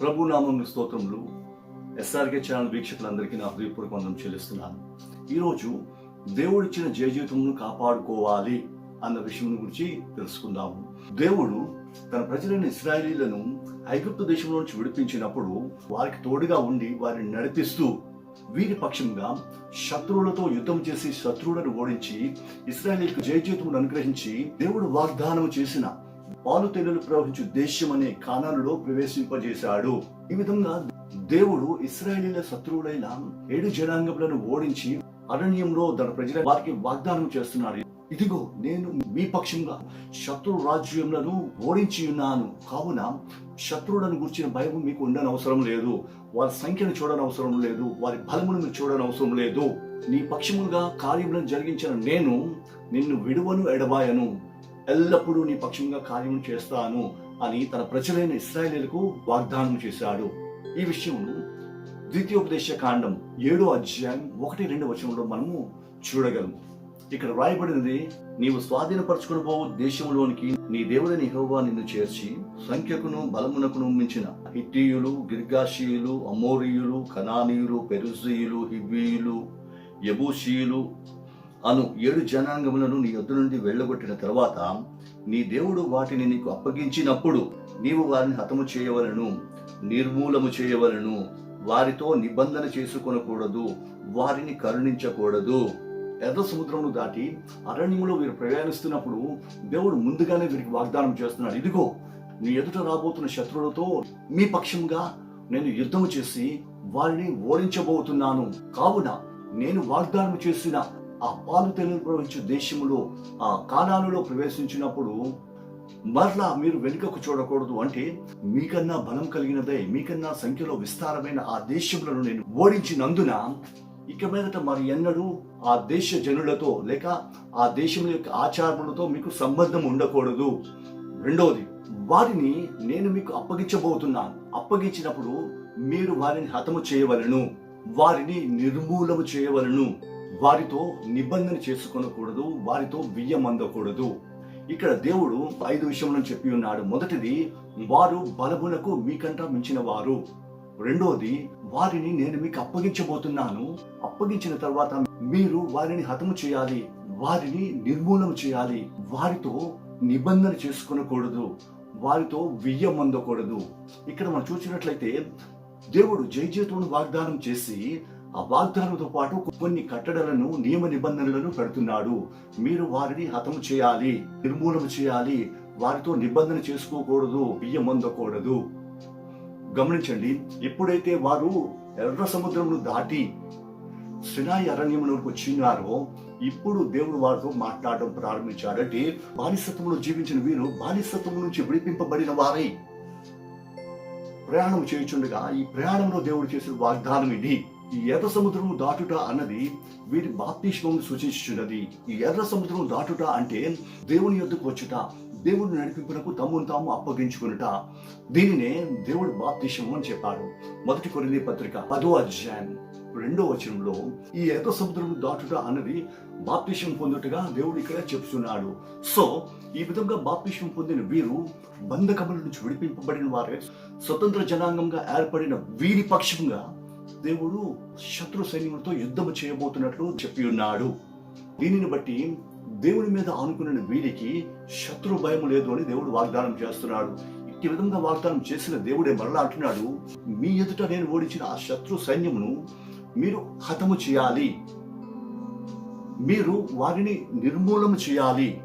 ప్రభు నామం స్తోత్రములు. SRK channel వీక్షకులందరికీ నా హృదయపూర్వక వందనం చెల్లిస్తున్నాను. ఈరోజు దేవుడిచ్చిన జయ జీవితమును కాపాడుకోవాలి అన్న విషయం గురించి తెలుసుకుందాము. దేవుడు తన ప్రజలైన ఇస్రాయలీలను ఐగుప్తు దేశం నుంచి విడిపించినప్పుడు వారికి తోడుగా ఉండి వారిని నడిపిస్తూ వీరి పక్షంగా శత్రువులతో యుద్ధం చేసి శత్రువులను ఓడించి ఇస్రాయేలీలకు జయజీతమును అనుగ్రహించి దేవుడు వాగ్దానం చేసిన పాలు తేనెలు ప్రవహించు దేశం అనే కానాలలో ప్రవేశింపజేశాడు. ఈ విధంగా దేవుడు ఇస్రాయేలీల శత్రువులైన ఏడు జనాంగములను ఓడించి అరణ్యంలో తన ప్రజల వారికి వాగ్దానం చేస్తున్నాడు. ఇదిగో నేను మీ పక్షంగా శత్రు రాజ్యములను ఓడించి ఉన్నాను. కావున శత్రువులను గుర్చిన భయం మీకు ఉండని అవసరం లేదు. వారి సంఖ్యను చూడని అవసరం లేదు. వారి బలమును మీరు చూడని అవసరం లేదు. నీ పక్షములుగా కార్యములను జరిగించిన నేను నిన్ను విడువను ఎడబాయను. ఎల్లప్పుడూ నీ పక్షంగా కార్యం చేస్తాను అని తన ప్రజలైన ఇస్రాయేలీలకు వాగ్దానం చేశాడు. ఈ విషయంలో ద్వితీయోపదేశ కాండం ఏడో అధ్యాయం ఒకటి రెండు వచనంలో మనము చూడగలము. ఇక్కడ రాయబడినది నీవు స్వాధీనపరచుకుని పోవు దేశంలోనికి నీ దేవుడని హోవా నిన్ను చేర్చి సంఖ్యకును బలమునకును మించిన హిట్టియులు గిర్గాషీయులు అమోరియులు కనానీయులు పెరుజీయులు హిబ్బీయులు యబూషీయులు అను ఏడు జనాంగములను నీ యొద్ద నుండి వెళ్ళగొట్టిన తర్వాత నీ దేవుడు వాటిని నీకు అప్పగించినప్పుడు నీవు వారిని హతము చేయవలను నిర్మూలము చేయవలను వారితో నిబంధన చేసుకొనకూడదు వారిని కరుణించకూడదు. ఎర్ర సముద్రమును దాటి అరణ్యములో వీరు ప్రయాణిస్తున్నప్పుడు దేవుడు ముందుగానే వీరికి వాగ్దానం చేస్తున్నాడు. ఇదిగో నీ ఎదుట రాబోతున్న శత్రువులతో మీ పక్షంగా నేను యుద్ధము చేసి వారిని ఓడించబోతున్నాను. కావున నేను వాగ్దానం చేసిన ఆ పాలు తెలుగు ప్రవహించే దేశములో ఆ కాలాలలో ప్రవేశించినప్పుడు మరలా మీరు వెనుకకు చూడకూడదు అంటే మీకన్నా బలం కలిగినదే మీకన్నా సంఖ్యలో విస్తారమైన ఆ దేశములను నేను ఓడించినందున ఇక మీదట మరి ఎన్నడూ ఆ దేశ జనులతో లేక ఆ దేశం యొక్క ఆచారములతో మీకు సంబంధం ఉండకూడదు. రెండవది వారిని నేను మీకు అప్పగించబోతున్నాను. అప్పగించినప్పుడు మీరు వారిని హతము చేయవలను. వారిని నిర్మూలము చేయవలను. వారితో నిబంధన చేసుకొనకూడదు వారితో వియ్యమందకూడదు ఇక్కడ దేవుడు ఐదు విషయంలో చెప్పి ఉన్నాడు. మొదటిది వారు బలమునకు మీకంటా మించిన వారు రెండోది వారిని నేను మీకు అప్పగించబోతున్నాను. అప్పగించిన తర్వాత మీరు వారిని హతము చేయాలి వారిని నిర్మూలన చేయాలి. వారితో నిబంధన చేసుకునకూడదు వారితో వియ్యం అందకూడదు. ఇక్కడ మనం చూసినట్లయితే దేవుడు జయజీతులను వాగ్దానం చేసి ఆ వాగ్దానంతో పాటు కొన్ని కట్టడలను నియమ నిబంధనలను పెడుతున్నాడు. మీరు వారిని హతము చేయాలి నిర్మూలన చేయాలి. వారితో నిబంధన చేసుకోకూడదు బియ్యం అందకూడదు. గమనించండి ఎప్పుడైతే వారు ఎర్ర సముద్రమును దాటి సినాయి అరణ్యములకు వచ్చినారో ఇప్పుడు దేవుడు వారితో మాట్లాడడం ప్రారంభించాడు అంటే బానిసత్వంలో జీవించిన వీరు బానిసత్వం నుంచి విడిపింపబడిన వారై ప్రయాణం చేయుచుండగా ఈ ప్రయాణంలో దేవుడు చేసిన వాగ్దానం ఇది. ఈ ఎర్ర సముద్రము దాటుట అన్నది వీరి బాప్తిష్మం సూచించున్నది ఈ ఎర్ర సముద్రం దాటుట అంటే దేవుని యొద్దకు వచ్చుట దేవుని నడిపింపునకు తమ్మును తాము అప్పగించుకునుట. దీనినే దేవుడు బాప్తిష్మం అని చెప్పాడు. మొదటి కొరింది పత్రిక పదో అధ్యాయం రెండో వచనంలో ఈ ఎర్ర సముద్రము దాటుట అన్నది బాప్తిష్యం పొందుటగా దేవుడు ఇక్కడ చెప్తున్నాడు. సో ఈ విధంగా బాప్తిష్యం పొందిన వీరు బంధకముల నుంచి విడిపింపబడిన వారే స్వతంత్ర జనాంగంగా ఏర్పడిన వీరి పక్షంగా దేవుడు శత్రు సైన్యములతో యుద్ధము చేయబోతున్నట్లు చెప్పి ఉన్నాడు. దీనిని బట్టి దేవుని మీద ఆనుకున్న వీరికి శత్రు భయం లేదు అని దేవుడు వాగ్దానం చేస్తున్నాడు. ఈ విధంగా వాగ్దానం చేసిన దేవుడే మరలా అంటున్నాడు మీ ఎదుట నేను ఓడించిన ఆ శత్రు సైన్యమును మీరు హతము చేయాలి. మీరు వారిని నిర్మూలన చేయాలి.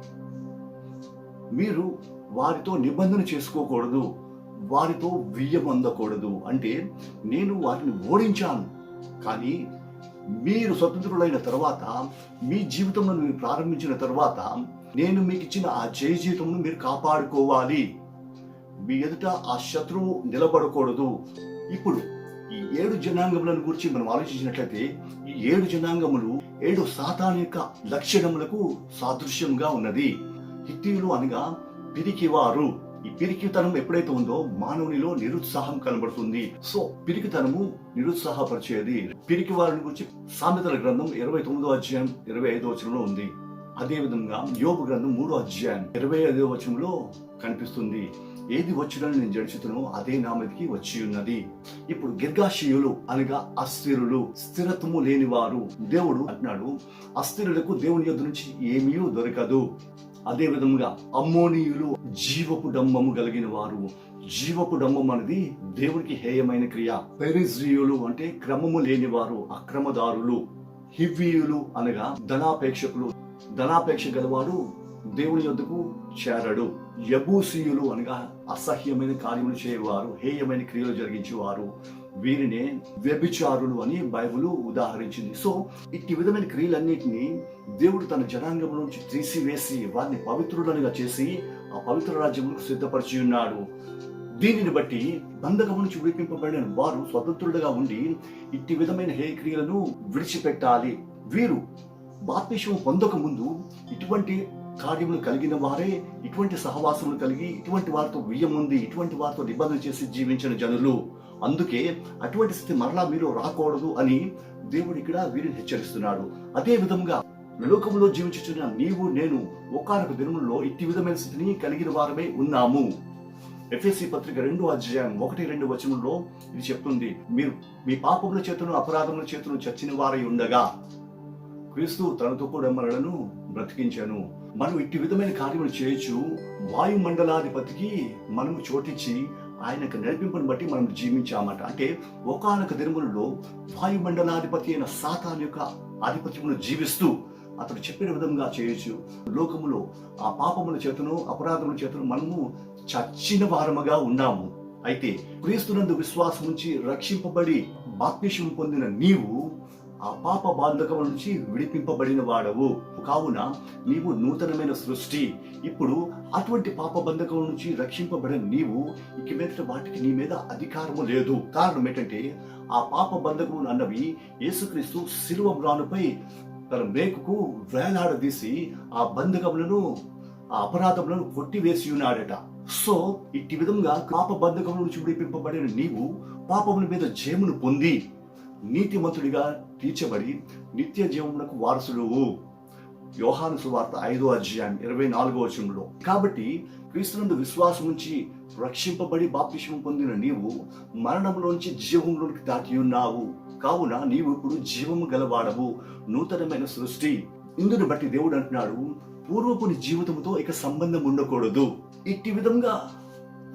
మీరు వారితో నిబంధన చేసుకోకూడదు. వారితో వియ్యమందకూడదు అంటే నేను వారిని ఓడించాను. కానీ మీరు స్వతంత్రులైన తర్వాత మీ జీవితంలో మీరు ప్రారంభించిన తర్వాత నేను మీకు ఇచ్చిన ఆ జయ జీవితంను మీరు కాపాడుకోవాలి. మీ ఎదుట ఆ శత్రువు నిలబడకూడదు. ఇప్పుడు ఈ ఏడు జనాంగములను గురించి మనం ఆలోచించినట్లయితే ఈ ఏడు జనాంగములు ఏడు సాతాన్ యొక్క లక్షణములకు సాదృశ్యంగా ఉన్నది. హిత్తియులు అనగా పిరికివారు. ఈ పిరికితనం ఎప్పుడైతే ఉందో మానవునిలో నిరుత్సాహం కనబడుతుంది. సో పిరికితనము నిరుత్సాహపరిచేది పిరికి వారిని గురించి సామెతల గ్రంథం ఇరవై తొమ్మిదో అధ్యాయం ఇరవై ఐదో వచనంలో ఉంది. అదే విధంగా యోగు గ్రంథం మూడో అధ్యాయం ఇరవై ఐదో వచనంలో కనిపిస్తుంది. ఏది వచ్చినని నేను జడుచుతునో అదే నా వచ్చి ఉన్నది. ఇప్పుడు గిర్గాశీయులు అనగా అస్థిరులు స్థిరత్వము లేని వారు దేవుడు అంటున్నాడు. అస్థిరులకు దేవుని యొద్ నుంచి ఏమీ దొరకదు. అదే విధముగా అమ్మోనీయులు జీవపు డంబము కలిగిన వారు. జీవపు డంబం అనేది దేవునికి హేయమైన క్రియ. పెరిజ్రియులు అంటే క్రమము లేని వారు అక్రమదారులు హివ్వీయులు అనగా ధనాపేక్షకులు. ధనాపేక్ష గలవాడు దేవుని యొద్దకు చేరడు. యబూసీయులు అనగా అసహ్యమైన కార్యములు చేయవారు హేయమైన క్రియలు జరిగించేవారు. వీరినే వ్యభిచారులు అని బైబుల్ ఉదాహరించింది. సో ఇట్టి విధమైన క్రియలన్నిటినీ దేవుడు తన జనాంగం నుంచి తీసివేసి వారిని పవిత్రులనుగా చేసి ఆ పవిత్ర రాజ్యములకు సిద్ధపరిచి ఉన్నాడు. దీనిని బట్టి బంధకము నుంచి విడిపింపబడిన వారు స్వతంత్రులుగా ఉండి ఇట్టి విధమైన హే క్రియలను విడిచిపెట్టాలి. వీరు బాప్తిషము పొందక ముందు ఇటువంటి కార్యములు కలిగిన వారే ఇటువంటి సహవాసములు కలిగి ఇటువంటి వారితో వియ్యం ఉంది ఇటువంటి వారితో నిబంధన చేసి జీవించిన జనులు. అందుకే అటువంటి స్థితి మరలా మీరు రాకూడదు అని దేవుడు ఇక్కడ వీరిని హెచ్చరిస్తున్నాడు. అదే విధంగా లోకంలో జీవించుచున్న నీవు నేను ఒకనొక దినములో ఇట్టి విధమైన స్థితిని కలిగిన వారమే ఉన్నాము. ఎఫ్ఎస్సి పత్రిక రెండు అధ్యాయం ఒకటి రెండు వచనంలో ఇది చెప్తుంది. మీరు మీ పాపముల చేతును అపరాధముల చేతులను చచ్చిన వారై ఉండగా క్రీస్తు తనతో కూడా మనలను బ్రతికించాను. మనం ఇట్టి విధమైన కార్యములు చేయొచ్చు. వాయుమండలాధిపతికి మనము చోటిచ్చి ఆయనకు నడిపింపుని బట్టి మనం జీవించామట. అంటే ఒకనొక దినములలో వాయుమండలాధిపతి అయిన సాతాన్ యొక్క ఆధిపత్యమును జీవిస్తూ అతడు చెప్పిన విధంగా చేయొచ్చు. లోకములో ఆ పాపముల చేతను అపరాధముల చేతను మనము చచ్చిన వారముగా ఉన్నాము. అయితే క్రీస్తునందు విశ్వాసం నుంచి రక్షింపబడి బాప్తిషం పొందిన నీవు ఆ పాప బాంధకం నుంచి విడిపింపబడిన వాడవు. కావున నీవు నూతనమైన సృష్టి. ఇప్పుడు అటువంటి పాప బంధకం నుంచి రక్షింపబడిన నీవు ఇక మీద వాటికి నీ మీద అధికారము లేదు. కారణం ఏంటంటే ఆ పాప బంధకం అన్నవి యేసుక్రీస్తు శిలువ రానుపై తన మేకుకు వేలాడదీసి ఆ బంధకములను ఆ అపరాధములను కొట్టివేసి ఉన్నాడట. సో ఇట్టి విధంగా పాప బంధకం నుంచి విడిపింపబడిన నీవు పాపముల మీద జయమును పొంది నీతిమంతుడిగా తీర్చబడి నిత్య జీవమునకు వారసుడువు. యోహాను సువార్త ఐదో అధ్యాయం ఇరవై నాలుగో వచనంలో. కాబట్టి క్రీస్తునందు విశ్వాసం నుంచి రక్షింపబడి బాప్తిష్యం పొందిన నీవు మరణంలోంచి జీవంలోనికి దాటి ఉన్నావు. కావున నీవు ఇప్పుడు జీవము గలవాడవు. నూతనమైన సృష్టి. ఇందుని బట్టి దేవుడు అంటున్నాడు పూర్వపుని జీవితంతో ఇక సంబంధం ఉండకూడదు. ఇట్టి విధంగా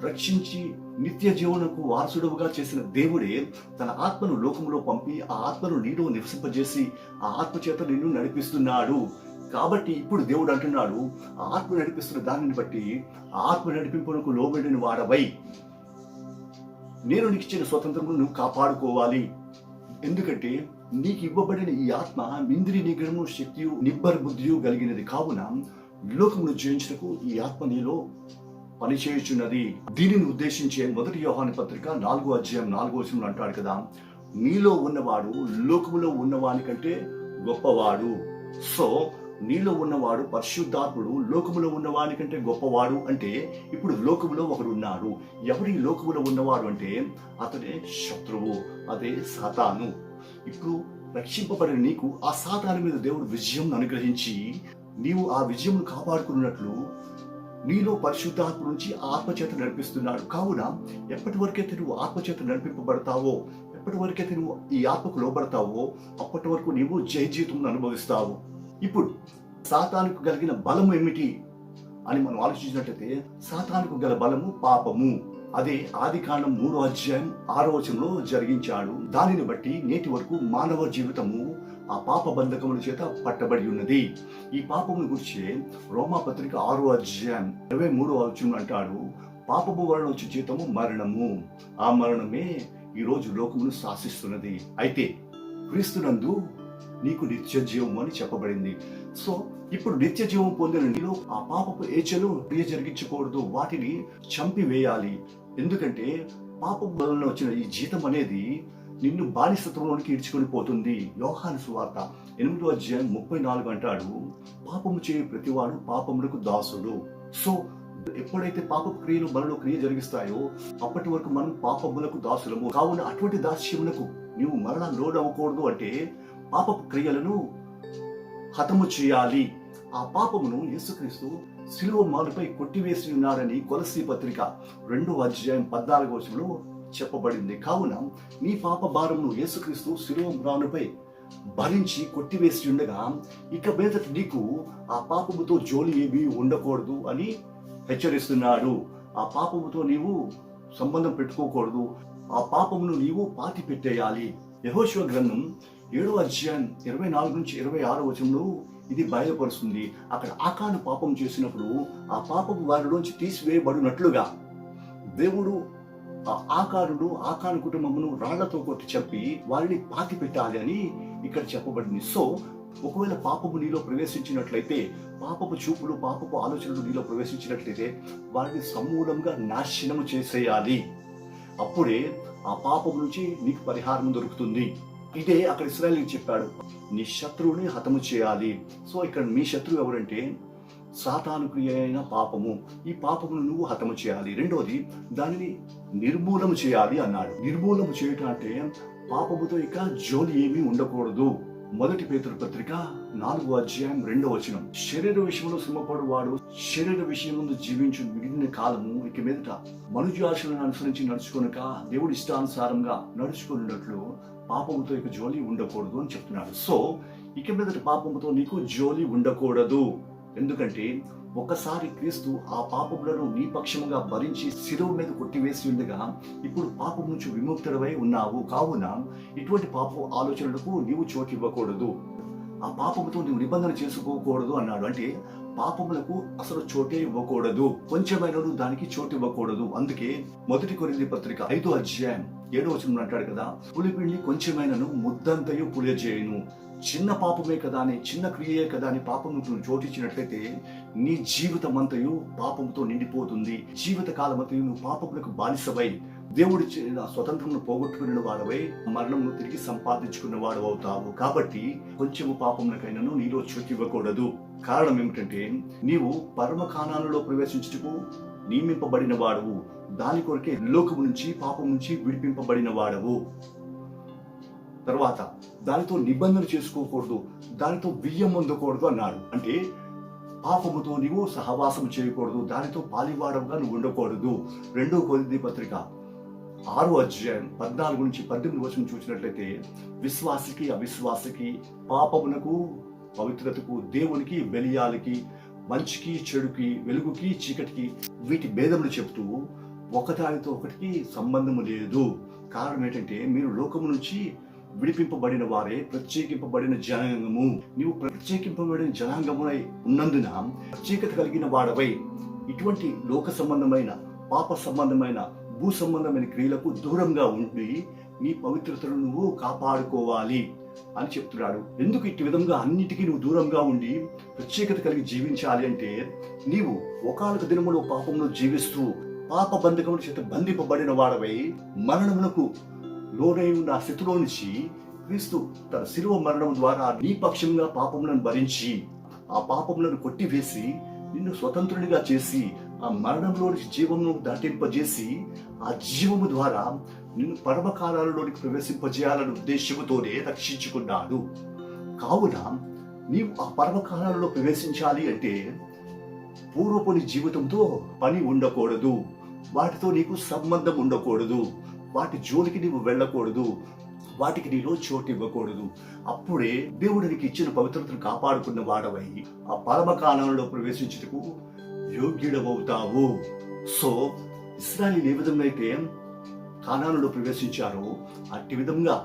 రక్షించి నిత్య జీవనకు వారసుడుగా చేసిన దేవుడే తన ఆత్మను లోకంలో పంపి ఆ ఆత్మను నీలో నివసింపజేసి ఆ ఆత్మ చేత నిన్ను నడిపిస్తున్నాడు. కాబట్టి ఇప్పుడు దేవుడు అంటున్నాడు ఆత్మ నడిపిస్తున్న దానిని బట్టి ఆత్మ నడిపింపునకు లోబడిన వాడవై. నేను నీకు ఇచ్చిన స్వతంత్రమును నువ్వు కాపాడుకోవాలి. ఎందుకంటే నీకు ఇవ్వబడిన ఈ ఆత్మ ఇంద్రి నిగ్రహము శక్తియు నిబ్బర బుద్ధియు కలిగినది. కావున లోకమును జయించటకు ఈ ఆత్మ నీలో పనిచేయుచున్నది. దీనిని ఉద్దేశించే మొదటి యోహాని పత్రిక నాలుగో అధ్యాయం నాలుగో వచనంలో అంటాడు కదా నీలో ఉన్నవాడు లోకములో ఉన్నవాని కంటే గొప్పవాడు. సో నీలో ఉన్నవాడు పరిశుద్ధాత్ముడు లోకములో ఉన్నవాని కంటే గొప్పవాడు అంటే ఇప్పుడు లోకములో ఒకడు ఉన్నాడు ఎవరి లోకములో ఉన్నవాడు అంటే అతడే శత్రువు అదే సాతాను. ఇప్పుడు రక్షింపబడిన నీకు ఆ సాతాను మీద దేవుడు విజయం అనుగ్రహించి నీవు ఆ విజయం కాపాడుకున్నట్లు నీలో పరిశుద్ధాత్మ నుంచి ఆత్మచేత నడిపిస్తున్నాడు. కావున ఎప్పటి వరకైతే నువ్వు ఆత్మచేత నడిపింపబడతావో ఎప్పటి వరకైతే నువ్వు ఈ ఆత్మకు లోబడతావో అప్పటి వరకు నీవు జయ జీవితం అనుభవిస్తావు. ఇప్పుడు సాతానుకు కలిగిన బలం ఏమిటి అని మనం ఆలోచించినట్లయితే సాతానుకు గల బలము పాపము. అదే ఆది కాండం మూడో అధ్యాయం ఆరో వచనంలో జరిగించాడు. దానిని బట్టి నేటి వరకు మానవ జీవితము ఆ పాప బంధకముల చేత పట్టబడి ఉన్నది. ఈ పాపమును గురించి రోమాపత్రిక ఆరు ఆరో అధ్యాయం ఇరవై మూడో వచనం అంటాడు. పాపము వలన వచ్చే జీతము మరణము. ఆ మరణమే ఈ రోజు లోకమును శాసిస్తున్నది. అయితే క్రీస్తునందు నీకు నిత్య జీవం అని చెప్పబడింది. సో ఇప్పుడు నిత్య జీవం పొందిన నీలో ఆ పాపపు ఏచలు క్రియ జరిగించకూడదు. వాటిని చంపివేయాలి. ఎందుకంటే పాపం వలన వచ్చిన ఈ జీతం అనేది నిన్ను బానిసత్వంలోనికి ఈడ్చుకొని పోతుంది. యోహాను సువార్త ఎనిమిదో అధ్యాయం ముప్పై నాలుగు అంటాడు పాపము చేయ ప్రతివాడు పాపములకు దాసుడు. సో ఎప్పుడైతే పాప క్రియలు మనలో క్రియ జరిగిస్తాయో అప్పటి వరకు మనం పాపములకు దాసులము. కావున అటువంటి దాస్యములకు నీవు మరణ అవ్వకూడదు అంటే పాప క్రియలను హతము చేయాలి. ఆ పాపమును యేసుక్రీస్తు సిలువ మానుపై కొట్టివేసి ఉన్నారని కొలసి పత్రిక రెండో అధ్యాయం పద్నాలుగో వచనంలో చెప్పబడింది. కావున నీ పాప భారమును యేసుక్రీస్తు సిలువ మ్రానుపై భరించి కొట్టివేసి ఉండగా ఇక మీదట నీకు ఆ పాపముతో జోలి ఏమీ ఉండకూడదు అని హెచ్చరిస్తున్నాడు. ఆ పాపముతో నీవు సంబంధం పెట్టుకోకూడదు. ఆ పాపమును నీవు పాతి పెట్టేయాలి యహోశివ గ్రంథం ఏడవ అధ్యాయం ఇరవై నాలుగు నుంచి ఇరవై ఆరో వచనంలో ఇది బయలుపరుస్తుంది. అక్కడ ఆకాను పాపం చేసినప్పుడు ఆ పాపము వారిలోంచి తీసివేయబడినట్లుగా దేవుడు ఆకారుడు ఆకాను కుటుంబమును రాళ్ళతో కొట్టి చెప్పి వారిని పాతి పెట్టాలి అని ఇక్కడ చెప్పబడింది. సో ఒకవేళ పాపము నీలో ప్రవేశించినట్లయితే పాపపు చూపులు పాపపు ఆలోచనలు నీలో ప్రవేశించినట్లయితే వారిని సమూలంగా నాశనము చేసేయాలి. అప్పుడే ఆ పాపం నుంచి నీకు పరిహారం దొరుకుతుంది. ఇదే అక్కడ ఇస్రాయల్ చెప్పాడు. నీ శత్రువుని హతము చేయాలి. సో ఇక్కడ మీ శత్రువు ఎవరంటే సాతానుక్రియ అయిన పాపము. ఈ పాపమును నువ్వు హతము చేయాలి. రెండోది దానిని నిర్మూలన చేయాలి అన్నాడు. నిర్మూలన చేయటం అంటే పాపముతో ఇక జోలి ఏమీ ఉండకూడదు. మొదటి పేతురు పత్రిక నాలుగో అధ్యాయం రెండో వచనం. శరీర విషయంలో శ్రమపడు వాడు శరీర విషయం ముందు జీవించు మిగిలిన కాలము ఇక మీదట మనుజాశలను అనుసరించి నడుచుకొనక దేవుడి ఇష్టానుసారంగా నడుచుకున్నట్లు పాపముతో ఇక జోలి ఉండకూడదు అని చెప్తున్నాడు. సో ఇక మీదట పాపముతో నీకు జోలి ఉండకూడదు. ఎందుకంటే ఒకసారి క్రీస్తు ఆ పాపములను నీ పక్షముగా భరించి శిరువు మీద కొట్టివేసి ఉండగా ఇప్పుడు పాపం నుంచి విముక్తుడవై ఉన్నావు. కావున ఇటువంటి పాప ఆలోచనలకు నీవు చోటు ఇవ్వకూడదు. ఆ పాపముతో నీవు నిబంధన చేసుకోకూడదు అన్నాడు. అంటే పాపములకు అసలు చోటే ఇవ్వకూడదు. కొంచెమైనను దానికి చోటు ఇవ్వకూడదు. అందుకే మొదటి కొరింది పత్రిక ఐదో అధ్యాయం ఏడో వచనంలో అంటాడు కదా పులిపిండి కొంచెమైనను ముద్దంతయు పులియజేయును. చిన్న పాపమే కదా అని చిన్న క్రియే కదా అని పాపం నువ్వు చోటిచ్చినట్లయితే నీ జీవితం అంతయు పాపంతో నిండిపోతుంది. జీవిత కాలమంతయు నువ్వు పాపములకు బానిసవై దేవుడి స్వతంత్రమును పోగొట్టుకున్న వాడవై మరణమును తిరిగి సంపాదించుకున్న వాడు అవుతావు. కాబట్టి కొంచెము పాపములకైనాను నీలో చోటు ఇవ్వకూడదు. కారణం ఏమిటంటే నీవు పరమకాణాలలో ప్రవేశించుటకు నియమింపబడిన వాడవు. దాని కొరకే లోకము నుంచి పాపం నుంచి విడిపింపబడిన వాడవు. తర్వాత దానితో నిబంధన చేసుకోకూడదు దానితో బియ్యం పొందకూడదు అన్నాడు. అంటే పాపముతో నీవు సహవాసం చేయకూడదు దానితో పాలివాడంగా నువ్వు ఉండకూడదు. రెండో కొద్ది పత్రిక ఆరో అధ్యాయం పద్నాలుగు నుంచి పద్దెనిమిది వచనం చూసినట్లయితే విశ్వాసికి అవిశ్వాసికి పాపమునకు పవిత్రతకు దేవునికి బెలియాలకి మంచికి చెడుకి వెలుగుకి చీకటికి వీటి భేదములు చెప్తూ ఒకదానితో ఒకటికి సంబంధము లేదు. కారణం ఏంటంటే మీరు లోకము నుంచి విడిపింపబడిన వారే ప్రత్యేకింపబడిన జనాంగము. నీవు ప్రత్యేకింపబడిన జనాంగమునై ఉన్నందున ప్రత్యేకత కలిగిన వాడవై. ఇటువంటి లోక సంబంధమైన పాప సంబంధమైన భూ సంబంధమైన క్రియలకు దూరంగా ఉండి నీ పవిత్రతను నువ్వు కాపాడుకోవాలి అని చెప్తున్నాడు. ఎందుకు ఇటు విధంగా అన్నిటికీ నువ్వు దూరంగా ఉండి ప్రత్యేకత కలిగి జీవించాలి అంటే నీవు ఒకనొక దినములో పాపంలో జీవిస్తూ పాప బంధకముల చేత బంధింపబడిన వాడవై మరణమునకు లోనై ఉన్న ఆ స్థితిలో నుంచి క్రీస్తు తన శిలువ మరణం ద్వారా నీ పక్షంగా పాపములను భరించి ఆ పాపములను కొట్టివేసి నిన్ను స్వతంత్రుడిగా చేసి ఆ మరణంలోని జీవమును దాటింపజేసి ఆ జీవము ద్వారా నిన్ను పరమకాలాలలోనికి ప్రవేశింపజేయాలనే ఉద్దేశముతోనే రక్షించుకున్నాడు. కావున నీవు ఆ పరమకాలంలో ప్రవేశించాలి అంటే పూర్వపుని జీవితంతో పని ఉండకూడదు. వాటితో నీకు సంబంధం ఉండకూడదు. వాటి జోలికి నీవు వెళ్ళకూడదు వాటికి నీలో చోటు ఇవ్వకూడదు. అప్పుడే దేవుడు నీకు ఇచ్చిన పవిత్రతను కాపాడుకున్న వాడవై ఆ పరమకాలంలో ప్రవేశించుటకు యోగ్యుడవవుతావు. సో ఇస్రాయల్ ఏ విధంగా అయితే కానానులో ప్రవేశించారో అట్టి విధంగా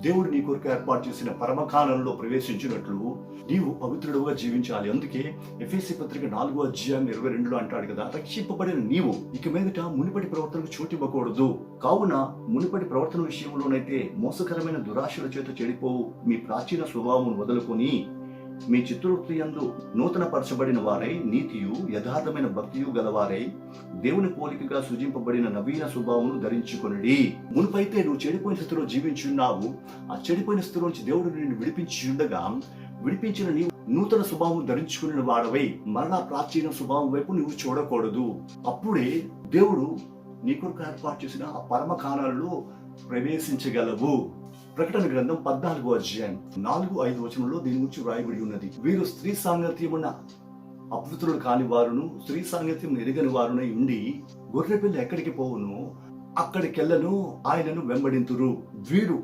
దేవుడు నీ కొరకు ఏర్పాటు చేసిన పరమకాలంలో ప్రవేశించినట్లు నీవు పవిత్రుడుగా జీవించాలి. అందుకే ఎఫ్ఎస్సి పత్రిక నాలుగో అధ్యాయం ఇరవై రెండులో అంటాడు కదా రక్షింపబడిన నీవు ఇక మీదట మునిపటి ప్రవర్తనకు చోటివ్వకూడదు. కావున మునిపటి ప్రవర్తన విషయంలోనైతే మోసకరమైన దురాశల చేత చెడిపోవు. మీ ప్రాచీన స్వభావం వదులుకొని మీ చిత్రవృత్తియందు నూతన పరచబడిన వారై నీతియు యథార్థమైన భక్తియు గలవారై దేవుని పోలికగా సృజింపబడిన నవీన స్వభావమును ధరించుకొనిడి. మునుపైతే నువ్వు చెడిపోయిన స్థితిలో జీవించున్నావు. ఆ చెడిపోయిన స్థితిలోంచి దేవుడు నిన్ను విడిపించి ఉండగా విడిపించిన నీవు నూతన స్వభావం ధరించుకున్న వాడవై మరలా ప్రాచీన స్వభావం వైపు నువ్వు చూడకూడదు. అప్పుడే దేవుడు నీ కొరకు ఏర్పాటు చేసిన ఆ పరమ కాలాలలో ప్రవేశించగలవు. ప్రకటన గ్రంథం పద్నాలుగు అధ్యాయం. నాలుగు ఐదు వచనంలో దీని గురించి వ్రాయబడి ఉన్నది. వీరు స్త్రీ సాంగత్యమున్న అపవిత్రులు కాని వారును స్త్రీ సాంగత్యం ఎరగని వారునై ఉండి గొర్రెపిల్ల ఎక్కడికి పోవును? అక్కడికెళ్ళను ఆయనను వెంబడింతురు. వీరు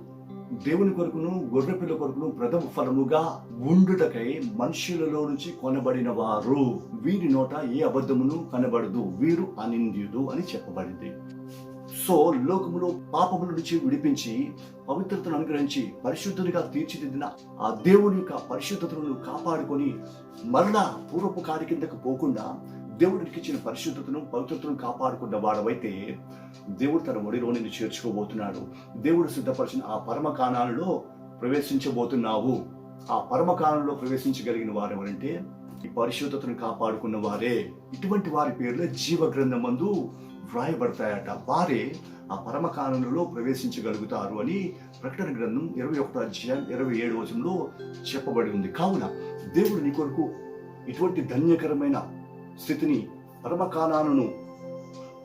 దేవుని కొరకును గొర్రెపిల్ల కొరకును ప్రథమ ఫలముగా ఉండుటకై మనుషులలో నుంచి కొనబడిన వారు వీరి నోట ఏ అబద్ధమును కనబడదు. వీరు అనింద్యుడు అని చెప్పబడింది. సో లోకములో పాపముల నుంచి విడిపించి పవిత్రతను అనుగ్రహించి పరిశుద్ధునిగా తీర్చిదిద్దిన ఆ దేవుని యొక్క పరిశుద్ధతను కాపాడుకొని మరలా పూర్వపు కాడి కిందకు పోకుండా దేవుడికి ఇచ్చిన పరిశుద్ధతను పవిత్రతను కాపాడుకున్న వాడవైతే దేవుడు తన ఒడిలో నిన్ను చేర్చుకోబోతున్నాడు. దేవుడు సిద్ధపరిచిన ఆ పరమకాణాలలో ప్రవేశించబోతున్నావు. ఆ పరమకాలంలో ప్రవేశించగలిగిన వారు ఎవరంటే ఈ పరిశుద్ధతను కాపాడుకున్న వారే. ఇటువంటి వారి పేర్లే జీవ గ్రంథమందు వ్రాయబడతాయట. వారే ఆ పరమకాలంలో ప్రవేశించగలుగుతారు అని ప్రకటన గ్రంథం ఇరవై ఒకటో అధ్యాయం ఇరవై ఏడు వచనంలో చెప్పబడి ఉంది. కావున దేవుడు నీ కొరకు ఇటువంటి ధన్యకరమైన స్థితిని పరమకాలాలను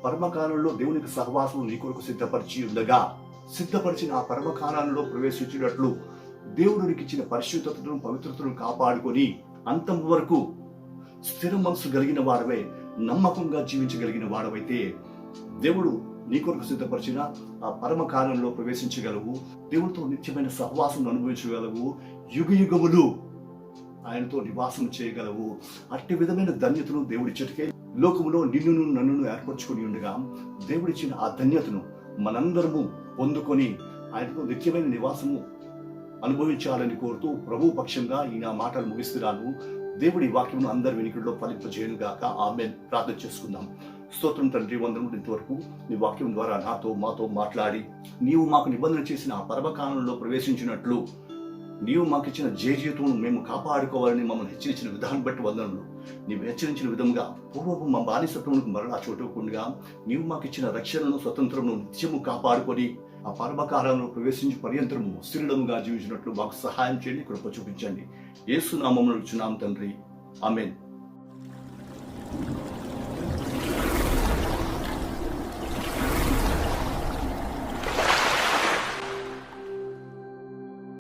పరమకాలంలో దేవునికి సహవాసం నీ కొరకు సిద్ధపరిచి ఉండగా సిద్ధపరిచిన ఆ పరమకాలంలో ప్రవేశించినట్లు దేవుడికి ఇచ్చిన పరిశుద్ధతను పవిత్రతను కాపాడుకొని అంతం వరకు స్థిర మనసు కలిగిన వాడవే నమ్మకంగా జీవించగలిగిన వాడవైతే దేవుడు నీ కొరకు సిద్ధపరిచిన ఆ పరమ కాలంలో ప్రవేశించగలవు. దేవుడితో నిత్యమైన సహవాసం అనుభవించగలవు. యుగ యుగములు ఆయనతో నివాసం చేయగలవు. అట్టి విధమైన ధన్యతను దేవుడిచ్చటికే లోకములో నిన్నును నన్నును ఏర్పరచుకొని ఉండగా దేవుడిచ్చిన ఆ ధన్యతను మనందరము పొందుకొని ఆయనతో నిత్యమైన నివాసము అనుభవించాలని కోరుతూ ప్రభు పక్షంగా ఈయన మాటలు ముగిస్తున్నాను. దేవుడి వాక్యమును అందరి వెనుకల్లో ఫలింపజేయనుగాక. ఆమె ప్రార్థన చేసుకుందాం. స్తోత్రం తండ్రి వందనములు ఇంతవరకు నీ వాక్యం ద్వారా నాతో మాతో మాట్లాడి నీవు మాకు నిబంధన చేసిన ఆ పర్వకాలంలో ప్రవేశించినట్లు నీవు మాకు ఇచ్చిన జేజీతం మేము కాపాడుకోవాలని మమ్మల్ని హెచ్చరించిన విధానం బట్టి వందనములు. నీవు హెచ్చరించిన విధంగా పూర్వపు మా బానిసత్వములకు మరలా చోటుకుండా నీవు మాకు ఇచ్చిన రక్షణను స్వతంత్రమును నిత్యము కాపాడుకొని ఆ పర్వకాలంలో ప్రవేశించి పర్యంతరము స్థిరముగా జీవించినట్లు మాకు సహాయం చేయండి కృప చూపించండి. ఏసునామమును ఇచ్చున్నాం తండ్రి. ఆమెన్.